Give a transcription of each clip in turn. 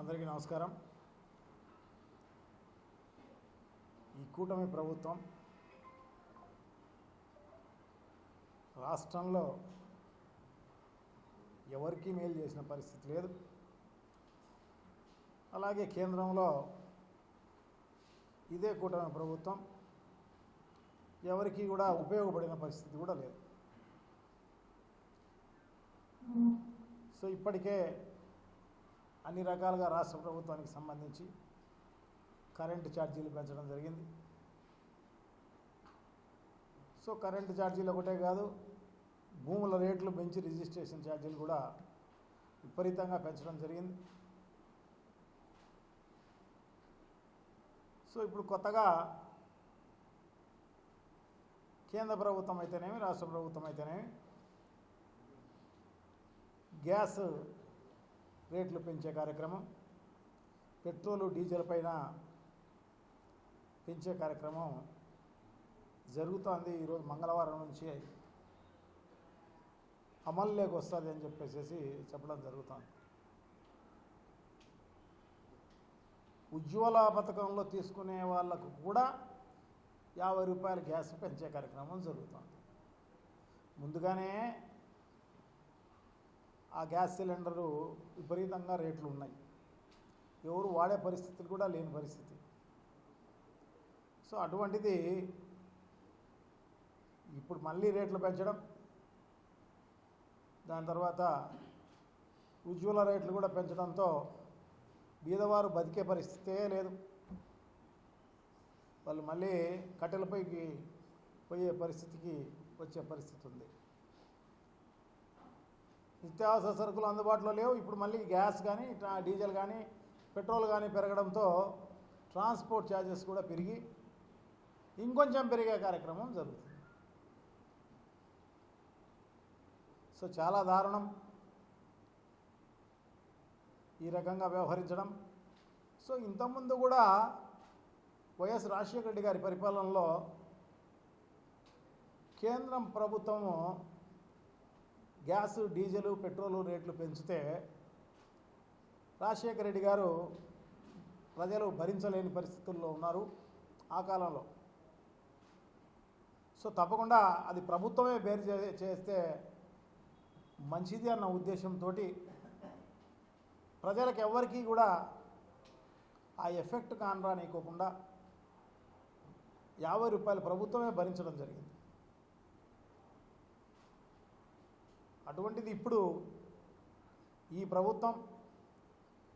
అందరికీ నమస్కారం. ఈ కూటమి ప్రభుత్వం రాష్ట్రంలో ఎవరికీ మేలు చేసిన పరిస్థితి లేదు. అలాగే కేంద్రంలో ఇదే కూటమి ప్రభుత్వం ఎవరికీ కూడా ఉపయోగపడిన పరిస్థితి కూడా లేదు. సో ఇప్పటికే అన్ని రకాలుగా రాష్ట్ర ప్రభుత్వానికి సంబంధించి కరెంటు ఛార్జీలు పెంచడం జరిగింది. సో కరెంటు ఛార్జీలు ఒకటే కాదు భూముల రేట్లు పెంచి రిజిస్ట్రేషన్ ఛార్జీలు కూడా విపరీతంగా పెంచడం జరిగింది. సో ఇప్పుడు కొత్తగా కేంద్ర ప్రభుత్వం అయితేనేమి రాష్ట్ర ప్రభుత్వం అయితేనేమి గ్యాస్ రేట్లు పెంచే కార్యక్రమం పెట్రోలు డీజిల్ పైన పెంచే కార్యక్రమం జరుగుతోంది ఈరోజు మంగళవారం నుంచి. అమల్లోకి వస్తుంది అని చెప్పేసి చెప్పడం జరుగుతుంది. ఉజ్వల పథకంలో తీసుకునే వాళ్ళకు కూడా యాభై రూపాయల గ్యాస్ పెంచే కార్యక్రమం జరుగుతుంది. ముందుగానే ఆ గ్యాస్ సిలిండరు విపరీతంగా రేట్లు ఉన్నాయి. ఎవరు వాడే పరిస్థితులు కూడా లేని పరిస్థితి. సో అటువంటిది ఇప్పుడు మళ్ళీ రేట్లు పెంచడం దాని తర్వాత ఉజ్వల రేట్లు కూడా పెంచడంతో బీదవారు బతికే పరిస్థితే లేదు. వాళ్ళు మళ్ళీ కట్టెలపైకి పోయే పరిస్థితికి వచ్చే పరిస్థితి ఉంది నిత్యావసర సరుకులు అందుబాటులో లేవు. ఇప్పుడు మళ్ళీ గ్యాస్ కానీ డీజిల్ కానీ పెట్రోల్ కానీ పెరగడంతో ట్రాన్స్పోర్ట్ ఛార్జెస్ కూడా పెరిగి ఇంకొంచెం పెరిగే కార్యక్రమం జరుగుతుంది. సో చాలా దారుణం. ఈ రకంగా వ్యవహరించడం. సో ఇంతకుముందు కూడా వైఎస్ రాజశేఖర రెడ్డి గారి పరిపాలనలో కేంద్రం ప్రభుత్వము గ్యాస్ డీజిల్ పెట్రోల్ రేట్లు పెంచితే రాజశేఖర రెడ్డి గారు ప్రజలు భరించలేని పరిస్థితుల్లో ఉన్నారు ఆ కాలంలో. సో తప్పకుండా అది ప్రభుత్వమే బేరు చే- చేస్తే మంచిది అన్న ఉద్దేశంతో ప్రజలకు ఎవ్వరికీ కూడా ఆ ఎఫెక్ట్ కానరానికోకుండా యాభై రూపాయలు ప్రభుత్వమే భరించడం జరిగింది. అటువంటిది ఇప్పుడు ఈ ప్రభుత్వం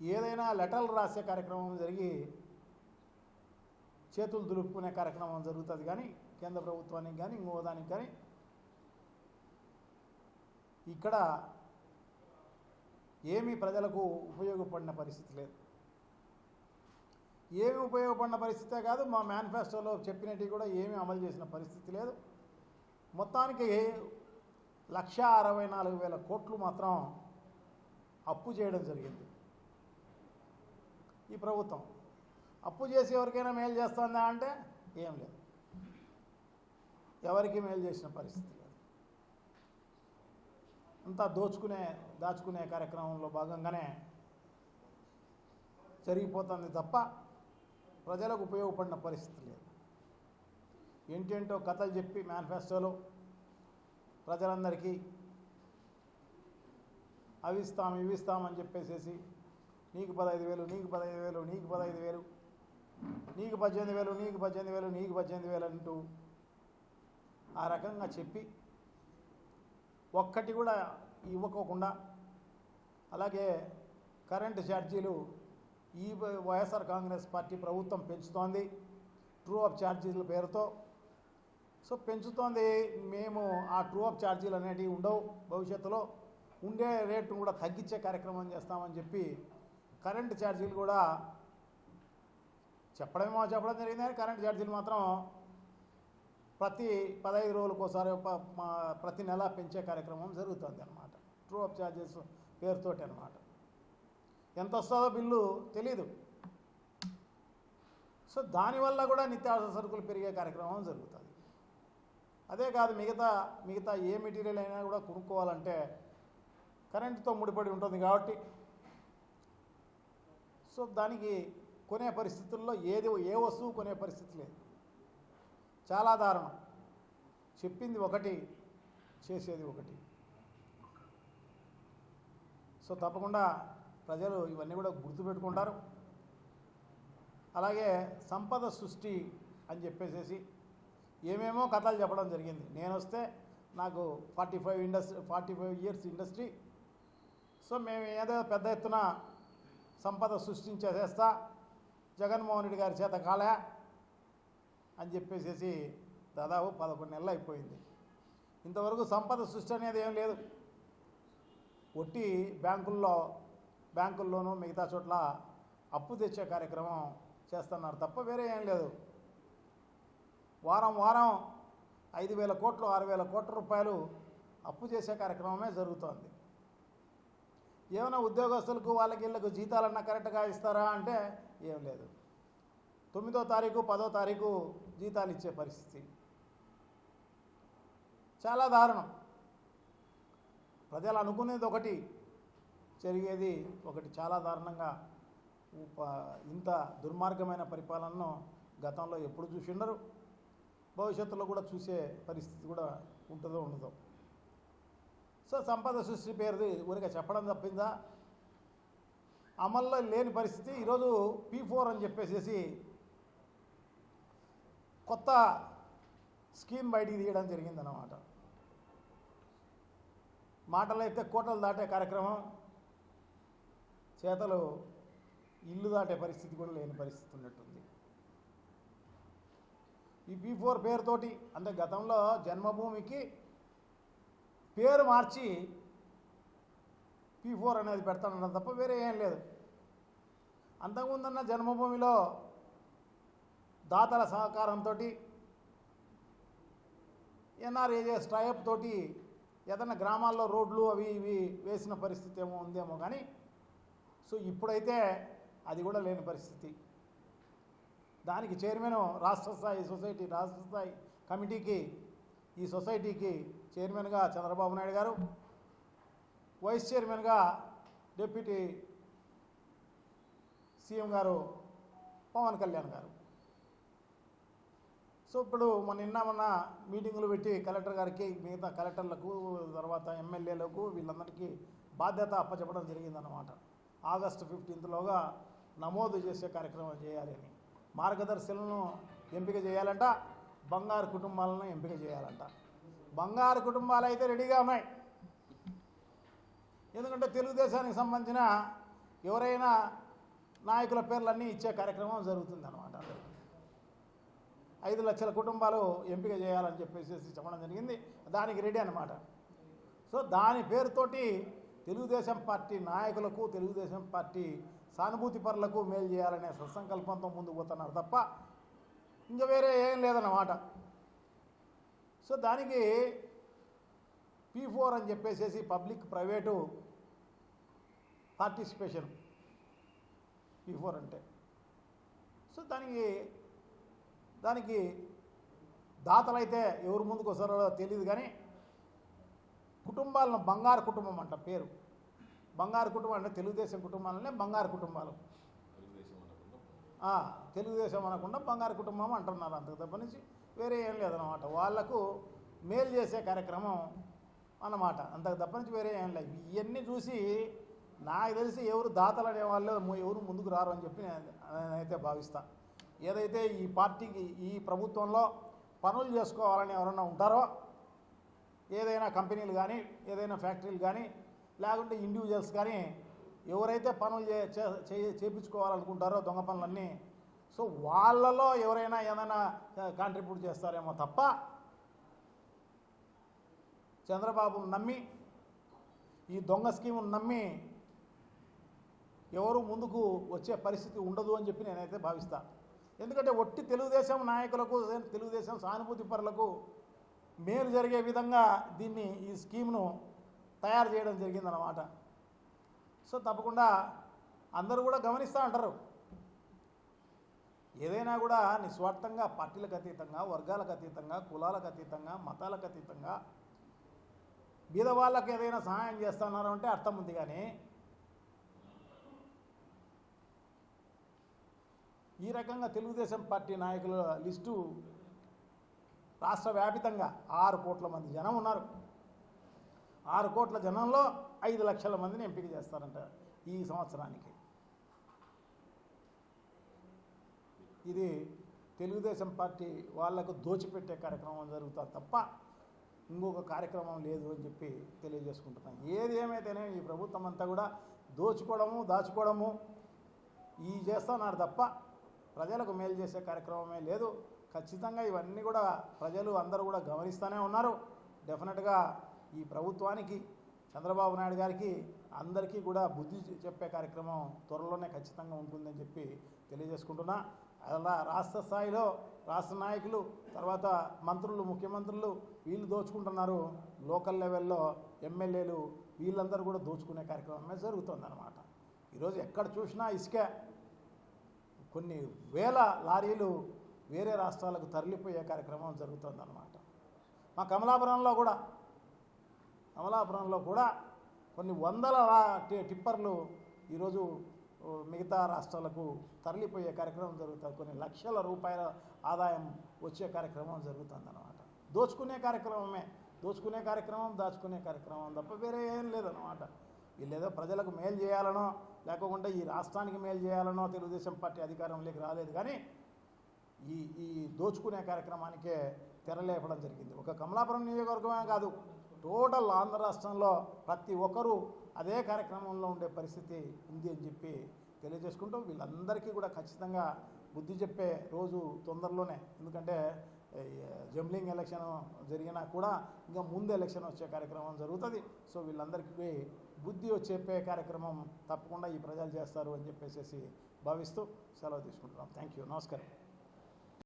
ఏదైనా లెటర్లు రాసే కార్యక్రమం జరిగి చేతులు దులుపుకునే కార్యక్రమం జరుగుతుంది కానీ కేంద్ర ప్రభుత్వానికి కానీ ఇంకో దానికి కానీ ఇక్కడ ఏమీ ప్రజలకు ఉపయోగపడిన పరిస్థితి లేదు. ఏమి ఉపయోగపడిన పరిస్థితే కాదు మా మేనిఫెస్టోలో చెప్పినట్టు కూడా ఏమీ అమలు చేసిన పరిస్థితి లేదు. మొత్తానికి లక్ష అరవై నాలుగు వేల కోట్లు మాత్రం అప్పు చేయడం జరిగింది. ఈ ప్రభుత్వం అప్పు చేసి ఎవరికైనా మేలు చేస్తుందా అంటే ఏం లేదు. ఎవరికి మేలు చేసిన పరిస్థితి లేదు. అంతా దోచుకునే దాచుకునే కార్యక్రమంలో భాగంగానే జరిగిపోతుంది తప్ప ప్రజలకు ఉపయోగపడిన పరిస్థితి లేదు. ఏంటేంటో కథలు చెప్పి మేనిఫెస్టోలో ప్రజలందరికీ అవి ఇస్తాం ఇవి ఇస్తామని చెప్పేసేసి నీకు పదహైదు వేలు నీకు పదహైదు వేలు నీకు పదహైదు వేలు నీకు పద్దెనిమిది వేలు నీకు పద్దెనిమిది వేలు నీకు పద్దెనిమిది వేలు అంటూ ఆ రకంగా చెప్పి ఒక్కటి కూడా ఇవ్వకోకుండా అలాగే కరెంటు ఛార్జీలు ఈ వైఎస్ఆర్ కాంగ్రెస్ పార్టీ ప్రభుత్వం పెంచుతోంది. ట్రూ అప్ ఛార్జీల పేరుతో సో పెంచుతోంది మేము ఆ ట్రూ అప్ ఛార్జీలు అనేటివి ఉండవు భవిష్యత్తులో. ఉండే రేటును కూడా తగ్గించే కార్యక్రమం చేస్తామని చెప్పి కరెంటు ఛార్జీలు కూడా చెప్పడమేమో చెప్పడం జరిగింది కానీ కరెంటు ఛార్జీలు మాత్రం ప్రతి పదహైదు రోజులకోసారి ప్రతి నెల పెంచే కార్యక్రమం జరుగుతుంది అనమాట ట్రూ అప్ ఛార్జెస్ పేరుతోటి అనమాట ఎంత వస్తుందో బిల్లు తెలీదు. సో దానివల్ల కూడా నిత్యావసర సరుకులు పెరిగే కార్యక్రమం జరుగుతుంది. అదే కాదు మిగతా మిగతా ఏ మెటీరియల్ అయినా కూడా కొనుక్కోవాలంటే కరెంటుతో ముడిపడి ఉంటుంది కాబట్టి. సో దానికి కొనే పరిస్థితుల్లో ఏది ఏ వస్తువు కొనే పరిస్థితి లేదు. చాలా దారుణం. చెప్పింది ఒకటి చేసేది ఒకటి. సో తప్పకుండా ప్రజలు ఇవన్నీ కూడా గుర్తుపెట్టుకుంటారు. అలాగే సంపద సృష్టి అని చెప్పేసేసి ఏమేమో కథలు చెప్పడం జరిగింది. నేను వస్తే నాకు forty five industry forty five years industry so మేము ఏదో పెద్ద ఎత్తున సంపద సృష్టించేసేస్తా జగన్మోహన్ రెడ్డి గారి చేత కాలే అని చెప్పేసేసి దాదాపు పదకొండు నెలలు అయిపోయింది. ఇంతవరకు సంపద సృష్టి అనేది ఏం లేదు. ఒట్టి బ్యాంకుల్లో బ్యాంకుల్లోనూ మిగతా చోట్ల అప్పు తెచ్చే కార్యక్రమం చేస్తున్నారు తప్ప వేరే ఏం లేదు. వారం వారం ఐదు వేల కోట్లు ఆరు వేల కోట్ల రూపాయలు అప్పు చేసే కార్యక్రమమే జరుగుతోంది. ఏమైనా ఉద్యోగస్తులకు వాళ్ళకి వీళ్ళకు జీతాలన్నా కరెక్ట్గా ఇస్తారా అంటే ఏం లేదు. తొమ్మిదో తారీఖు పదో తారీఖు జీతాలు ఇచ్చే పరిస్థితి. చాలా దారుణం. ప్రజలు అనుకునేది ఒకటి జరిగేది ఒకటి. చాలా దారుణంగా ఇంత దుర్మార్గమైన పరిపాలనను గతంలో ఎప్పుడు చూసిండరు. భవిష్యత్తులో కూడా చూసే పరిస్థితి కూడా ఉంటుందో ఉండదో. సో సంపద సృష్టి పేరుది ఊరికే చెప్పడం తప్పిందా? అమల్లో లేని పరిస్థితి ఈరోజు పీ ఫోర్ అని చెప్పేసేసి కొత్త స్కీమ్ బయటికి తీయడం జరిగిందన్నమాట. మాటలు అయితే కోటలు దాటే కార్యక్రమం చేతలు ఇల్లు దాటే పరిస్థితి కూడా లేని పరిస్థితి ఉన్నట్టుంది. ఈ బీ ఫోర్ పేరుతోటి అంటే గతంలో జన్మభూమికి పేరు మార్చి పీ ఫోర్ అనేది పెడతానన్న తప్ప వేరే ఏం లేదు. అంతకుముందన్న జన్మభూమిలో దాతల సహకారంతో ఎన్ఆర్ఏజెస్ టైప్ తోటి ఏదైనా గ్రామాల్లో రోడ్లు అవి ఇవి వేసిన పరిస్థితి ఏమో ఉందేమో కానీ సో ఇప్పుడైతే అది కూడా లేని పరిస్థితి. దానికి చైర్మన్ రాష్ట్ర స్థాయి సొసైటీ రాష్ట్ర స్థాయి కమిటీకి ఈ సొసైటీకి చైర్మన్గా చంద్రబాబు నాయుడు గారు వైస్ చైర్మన్గా డిప్యూటీ సీఎం గారు పవన్ కళ్యాణ్ గారు. సో ఇప్పుడు మొన్న నిన్న మొన్న మీటింగులు పెట్టి కలెక్టర్ గారికి మిగతా కలెక్టర్లకు తర్వాత ఎమ్మెల్యేలకు వీళ్ళందరికీ బాధ్యత అప్పచెప్పడం జరిగిందన్నమాట. ఆగస్టు ఫిఫ్టీన్త్లోగా నమోదు చేసే కార్యక్రమం చేయాలి అని. మార్గదర్శులను ఎంపిక చేయాలంట బంగారు కుటుంబాలను ఎంపిక చేయాలంట. బంగారు కుటుంబాలు అయితే రెడీగా ఉన్నాయి. ఎందుకంటే తెలుగుదేశానికి సంబంధించిన ఎవరైనా నాయకుల పేర్లన్నీ ఇచ్చే కార్యక్రమం జరుగుతుంది అనమాట ఐదు లక్షల కుటుంబాలు ఎంపిక చేయాలని చెప్పేసి చెప్పడం జరిగింది. దానికి రెడీ అనమాట సో దాని పేరుతోటి తెలుగుదేశం పార్టీ నాయకులకు తెలుగుదేశం పార్టీ సానుభూతి పరులకు మేలు చేయాలనే సత్సంకల్పంతో ముందుకు పోతున్నారు తప్ప ఇంకా వేరే ఏం లేదన్నమాట. సో దానికి పీ ఫోర్ అని చెప్పేసేసి public private participation P four అంటే. సో దానికి దానికి దాతలైతే ఎవరు ముందుకు వస్తారో తెలియదు కానీ కుటుంబాలను బంగారు కుటుంబం అంట పేరు. బంగారు కుటుంబం అంటే తెలుగుదేశం కుటుంబాలనే బంగారు కుటుంబాలు. తెలుగుదేశం అనకుండా బంగారు కుటుంబం అంటున్నారు అంతకు తప్ప నుంచి వేరే ఏం లేదన్నమాట. వాళ్ళకు మేలు చేసే కార్యక్రమం అన్నమాట. అంతకు తప్ప నుంచి వేరే ఏం లేదు. ఇవన్నీ చూసి నాకు తెలిసి ఎవరు దాతలు అనే వాళ్ళు ఎవరు ముందుకు రారు అని చెప్పి నేను నేనైతే భావిస్తా. ఏదైతే ఈ పార్టీకి ఈ ప్రభుత్వంలో పనులు చేసుకోవాలని ఎవరన్నా ఉంటారో ఏదైనా కంపెనీలు కానీ ఏదైనా ఫ్యాక్టరీలు కానీ లేకుంటే ఇండివిజువల్స్ కానీ ఎవరైతే పనులు చే చే- చే- చేయించుకోవాలనుకుంటారో దొంగ పనులన్నీ సో వాళ్ళలో ఎవరైనా ఏమైనా కాంట్రిబ్యూట్ చేస్తారేమో తప్ప చంద్రబాబును నమ్మి ఈ దొంగ స్కీమును నమ్మి ఎవరు ముందుకు వచ్చే పరిస్థితి ఉండదు అని చెప్పి నేనైతే భావిస్తా. ఎందుకంటే ఒట్టి తెలుగుదేశం నాయకులకు తెలుగుదేశం సానుభూతి పరులకు మేలు జరిగే విధంగా దీన్ని ఈ స్కీమ్ను తయారు చేయడం జరిగిందన్నమాట. సో తప్పకుండా అందరూ కూడా గమనిస్తూ అంటారు. ఏదైనా కూడా నిస్వార్థంగా పార్టీలకు అతీతంగా వర్గాలకు అతీతంగా కులాలకు అతీతంగా మతాలకు అతీతంగా బీద వాళ్ళకి ఏదైనా సహాయం చేస్తున్నారు అంటే అర్థం ఉంది కానీ ఈ రకంగా తెలుగుదేశం పార్టీ నాయకుల లిస్టు రాష్ట్ర వ్యాపితంగా ఆరు కోట్ల మంది జనం ఉన్నారు. ఆరు కోట్ల జనంలో ఐదు లక్షల మందిని ఎంపిక చేస్తారంట ఈ సంవత్సరానికి. ఇది తెలుగుదేశం పార్టీ వాళ్ళకు దోచిపెట్టే కార్యక్రమం జరుగుతుంది తప్ప ఇంకొక కార్యక్రమం లేదు అని చెప్పి తెలియజేసుకుంటున్నాం. ఏది ఏమైతేనే ఈ ప్రభుత్వం అంతా కూడా దోచుకోవడము దాచుకోవడము. ఈ చేస్తున్నారు తప్ప ప్రజలకు మేలు చేసే కార్యక్రమమే లేదు. ఖచ్చితంగా ఇవన్నీ కూడా ప్రజలు అందరూ కూడా గమనిస్తూనే ఉన్నారు. డెఫినెట్గా ఈ ప్రభుత్వానికి చంద్రబాబు నాయుడు గారికి అందరికీ కూడా బుద్ధి చెప్పే కార్యక్రమం త్వరలోనే ఖచ్చితంగా ఉంటుందని చెప్పి తెలియజేసుకుంటున్నా. అలా రాష్ట్ర స్థాయిలో రాష్ట్ర నాయకులు తర్వాత మంత్రులు ముఖ్యమంత్రులు వీళ్ళు దోచుకుంటున్నారు. లోకల్ లెవెల్లో ఎమ్మెల్యేలు వీళ్ళందరూ కూడా దోచుకునే కార్యక్రమమే జరుగుతుందన్నమాట. ఈరోజు ఎక్కడ చూసినా ఇసుక. కొన్ని వేల లారీలు వేరే రాష్ట్రాలకు తరలిపోయే కార్యక్రమం జరుగుతుందన్నమాట. మా కమలాపురంలో కూడా కమలాపురంలో కూడా కొన్ని వందల టిప్పర్లు ఈరోజు మిగతా రాష్ట్రాలకు తరలిపోయే కార్యక్రమం జరుగుతుంది. కొన్ని లక్షల రూపాయల ఆదాయం వచ్చే కార్యక్రమం జరుగుతుందన్నమాట. దోచుకునే కార్యక్రమమే. దోచుకునే కార్యక్రమం దాచుకునే కార్యక్రమం తప్ప వేరే ఏం లేదన్నమాట. వీళ్ళేదో ప్రజలకు మేలు చేయాలనో లేకుండా ఈ రాష్ట్రానికి మేలు చేయాలనో తెలుగుదేశం పార్టీ అధికారంలోకి రాలేదు కానీ ఈ ఈ దోచుకునే కార్యక్రమానికే తెరలేపడం జరిగింది. ఒక కమలాపురం నియోజకవర్గమే కాదు. టోటల్ ఆంధ్ర రాష్ట్రంలో ప్రతి ఒక్కరూ అదే కార్యక్రమంలో ఉండే పరిస్థితి ఉంది అని చెప్పి తెలియజేసుకుంటూ వీళ్ళందరికీ కూడా ఖచ్చితంగా బుద్ధి చెప్పే రోజు తొందరలోనే. ఎందుకంటే జంబ్లింగ్ ఎలక్షన్ జరిగినా కూడా ఇంకా ముందు ఎలక్షన్ వచ్చే కార్యక్రమం జరుగుతుంది. సో వీళ్ళందరికీ బుద్ధి చెప్పే కార్యక్రమం తప్పకుండా ఈ ప్రజలు చేస్తారు అని చెప్పేసి భావిస్తూ సెలవు తీసుకుంటున్నాం. Thank you. నమస్కారం.